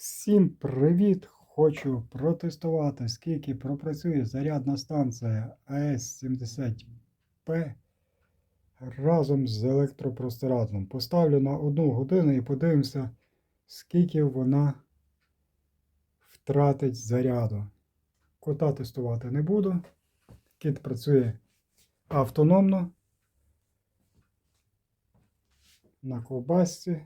Всім привіт! Хочу протестувати, скільки пропрацює зарядна станція АС-70П разом з електропростирадлом. Поставлю на одну годину і подивимося, скільки вона втратить заряду. Кота тестувати не буду. Кіт працює автономно на ковбасці.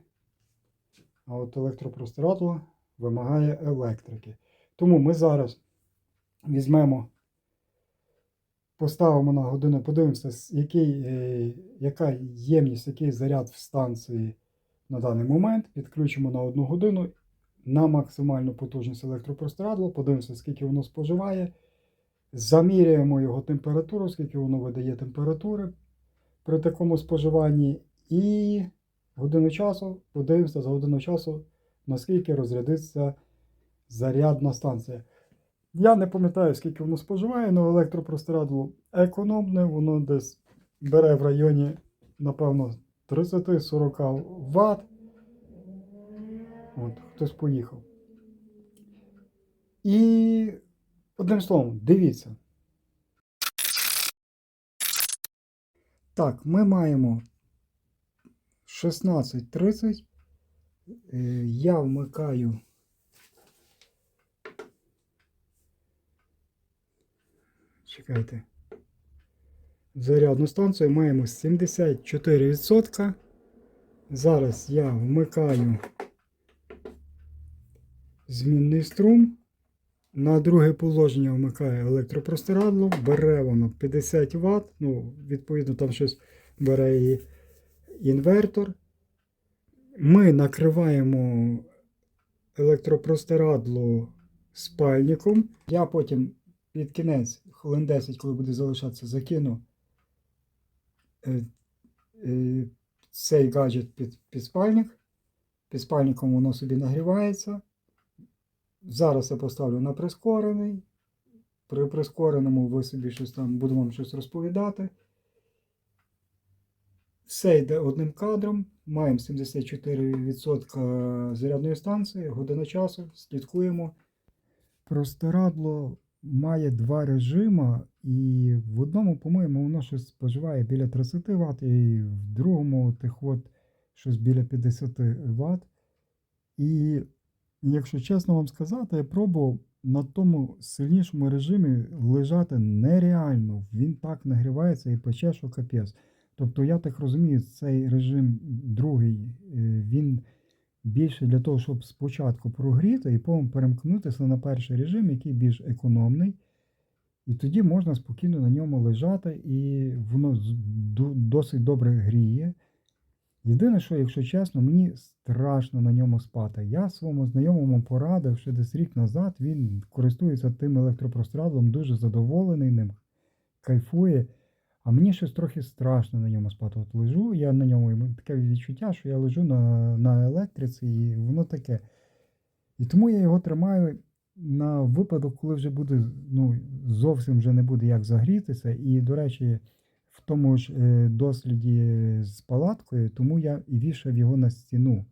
А от електропростирадло вимагає електрики. Тому ми зараз візьмемо, поставимо на годину, подивимося, який, е, яка ємність, який заряд в станції на даний момент. Підключимо на одну годину на максимальну потужність електропростирадла, подивимося, скільки воно споживає. Заміряємо його температуру, скільки воно видає температури при такому споживанні. І годину часу, подивимося за годину часу, наскільки розрядиться зарядна станція. Я не пам'ятаю, скільки воно споживає, але електропростирадло економне, воно десь бере в районі, напевно, 30-40 Вт. От, хтось поїхав. І одним словом, дивіться. Так, ми маємо 16.30. Е, Я вмикаю. Чекайте. Зарядну станцію маємо 74%. Зараз я вмикаю змінний струм. На друге положення вмикаю електропростирадло, бере воно 50 Вт. Ну, відповідно, там щось бере і інвертор. Ми накриваємо електропростирадло спальником. Я потім під кінець, хвилин 10, коли буде залишатися, закину е, е, цей гаджет під, під спальник. Під спальником воно собі нагрівається. Зараз я поставлю на прискорений. При прискореному ви собі щось там буду вам щось розповідати. Все йде одним кадром. Маємо 74% зарядної станції, година часу, слідкуємо. Простирадло має два режими, і в одному, по-моєму, воно щось споживає біля 30 Вт, і в другому тих от щось біля 50 Вт. І якщо чесно вам сказати, я пробував на тому сильнішому режимі лежати нереально. Він так нагрівається і пече, що капець. Тобто, я так розумію, цей режим другий, е, він більше для того, щоб спочатку прогріти і потім перемкнутися на перший режим, який більш економний. І тоді можна спокійно на ньому лежати, і воно досить добре гріє. Єдине, що, якщо чесно, мені страшно на ньому спати. Я своєму знайомому порадив ще десь рік назад, він користується тим електропростирадлом, дуже задоволений ним, кайфує. А мені щось трохи страшно на ньому спати. От лежу, я на ньому таке відчуття, що я лежу на, на електриці, і воно таке. І тому я його тримаю на випадок, коли вже буде, ну, зовсім вже не буде як загрітися. І, до речі, в тому ж е, досліді з палаткою, тому я і вішав його на стіну.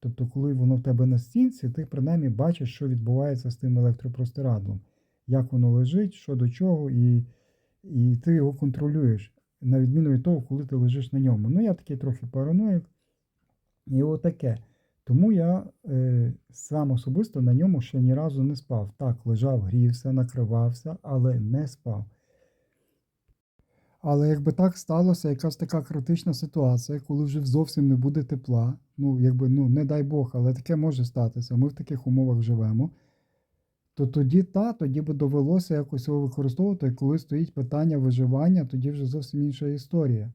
Тобто, коли воно в тебе на стінці, ти принаймні бачиш, що відбувається з тим електропростирадлом, як воно лежить, що до чого, і, і ти його контролюєш, на відміну від того, коли ти лежиш на ньому. Ну, я такий трохи параноїк. І отаке. Тому я е, сам особисто на ньому ще ні разу не спав. Так, лежав, грівся, накривався, але не спав. Але якби так сталося, якась така критична ситуація, коли вже зовсім не буде тепла, ну, якби, ну, не дай Бог, але таке може статися, ми в таких умовах живемо, то тоді та, тоді би довелося якось його використовувати, коли стоїть питання виживання, тоді вже зовсім інша історія.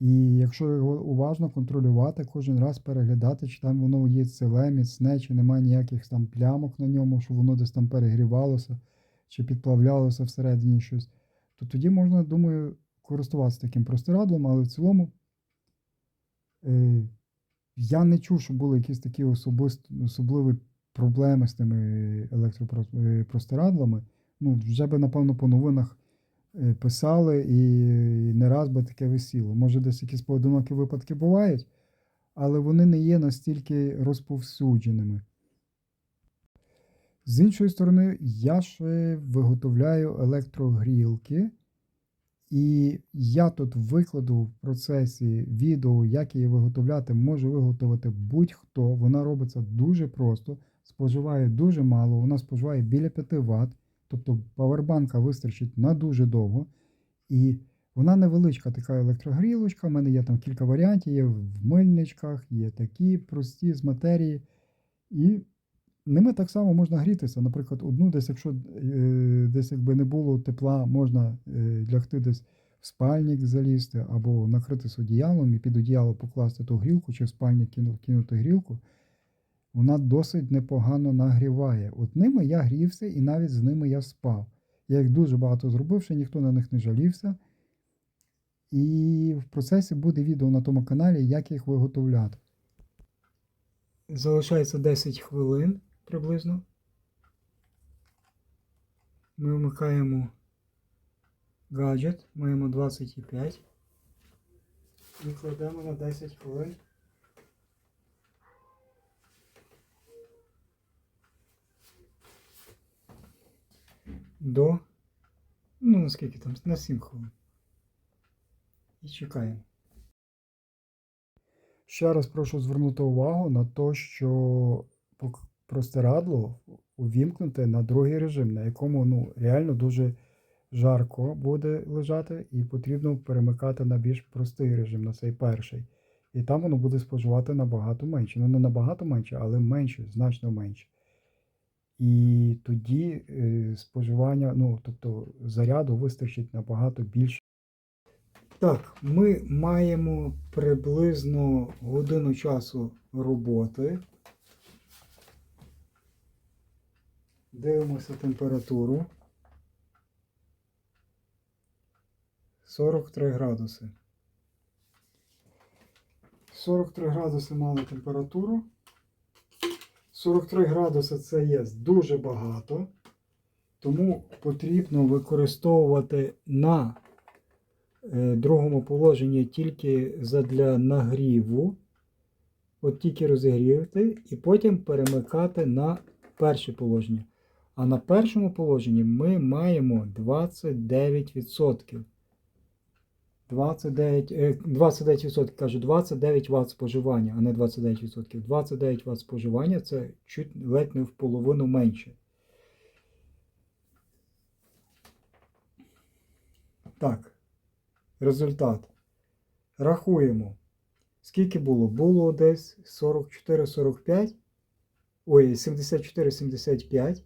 І якщо його уважно контролювати, кожен раз переглядати, чи там воно є ціле, міцне, чи немає ніяких там плямок на ньому, що воно десь там перегрівалося, чи підплавлялося всередині щось, то тоді можна, думаю, користуватися таким простирадлом, але в цілому е, я не чув, що були якісь такі особисті, особливі проблеми з тими електропростирадлами. Ну, вже би, напевно, по новинах е, писали і не раз би таке висіло. Може, десь якісь поодинокі випадки бувають, але вони не є настільки розповсюдженими. З іншої сторони, я ще виготовляю електрогрілки, і я тут викладу в процесі відео, як її виготовляти, може виготовити будь-хто. Вона робиться дуже просто, споживає дуже мало, вона споживає біля 5 Вт, тобто павербанка вистачить на дуже довго. І вона невеличка така електрогрілочка. У мене є там кілька варіантів, є в мильничках, є такі прості з матерії. І ними так само можна грітися. Наприклад, одну десь, якщо е, десь якби не було тепла, можна е, лягти десь в спальник залізти або накритись одіялом і під одіяло покласти ту грілку, чи в спальник кину- кинути грілку. Вона досить непогано нагріває. От ними я грівся і навіть з ними я спав. Я їх дуже багато зробив, ще ніхто на них не жалівся. І в процесі буде відео на тому каналі, як їх виготовляти. Залишається 10 хвилин приблизно. Ми вмикаємо гаджет, маємо 25 і кладемо на 10 хвилин. До, ну наскільки там, на 7 хвилин. І чекаємо. Ще раз прошу звернути увагу на те, що простирадло увімкнуте на другий режим, на якому ну, реально дуже жарко буде лежати, і потрібно перемикати на більш простий режим, на цей перший. І там воно буде споживати набагато менше. Ну, не набагато менше, але менше, значно менше. І тоді е, споживання, ну, тобто заряду вистачить набагато більше. Так, ми маємо приблизно годину часу роботи. Дивимося температуру. 43 градуси. 43 градуси мали температуру. 43 градуси це є дуже багато, тому потрібно використовувати на е, другому положенні тільки задля нагріву. От тільки розігріти і потім перемикати на перше положення. А на першому положенні ми маємо 29%. 29, е, 29% кажу, 29 Вт споживання, а не 29%. 29 Вт споживання це чуть ледь не в половину менше. Так, результат. Рахуємо. Скільки було? Було десь 44-45. Ой, 74-75.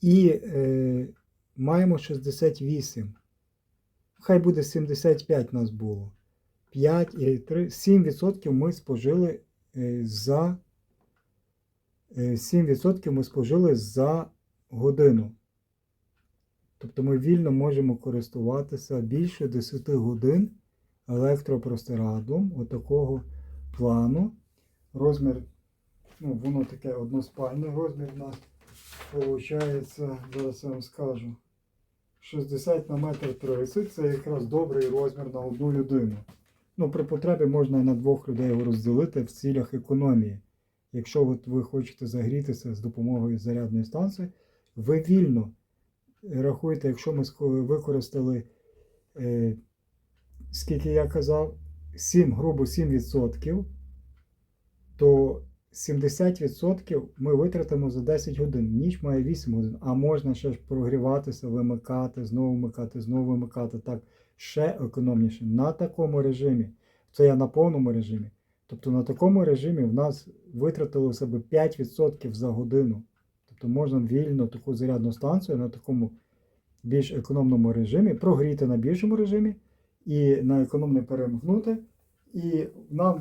І е, маємо 68. Хай буде 75 нас було. 5 і 3, 7% ми спожили е, за е, 7% ми спожили за годину. Тобто ми вільно можемо користуватися більше 10 годин електропростирадлом отакого плану. Розмір, ну, воно таке односпальне. Розмір у нас виходить, зараз я вам скажу. 60 на метр 30 це якраз добрий розмір на одну людину. Ну, при потребі можна і на двох людей його розділити в цілях економії. Якщо от ви хочете загрітися з допомогою зарядної станції, ви вільно рахуйте, якщо ми використали, е, скільки я казав, 7, грубо 7%, то 70% ми витратимо за 10 годин. Ніч має 8 годин, а можна ще ж прогріватися, вимикати, знову вмикати, знову вимикати. Так, ще економніше. На такому режимі, це я на повному режимі. Тобто на такому режимі в нас витратили себе 5% за годину. Тобто можна вільно таку зарядну станцію на такому більш економному режимі прогріти на більшому режимі і на економний перемкнути. І нам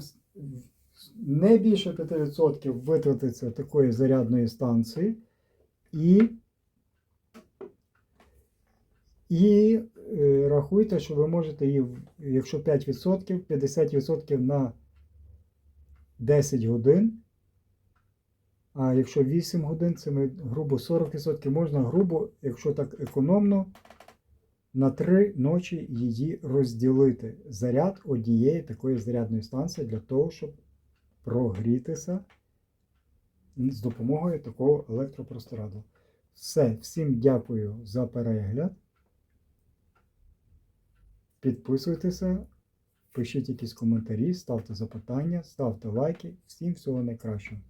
не більше 5% витратиться такої зарядної станції. І, і е, рахуйте, що ви можете її, якщо 5%, 50% на 10 годин. А якщо 8 годин, це ми грубо 40% можна грубо, якщо так економно, на 3 ночі її розділити. Заряд однієї такої зарядної станції для того, щоб прогрітися з допомогою такого електропросторадла. Все, всім дякую за перегляд. Підписуйтеся, пишіть якісь коментарі, ставте запитання, ставте лайки. Всім всього найкращого.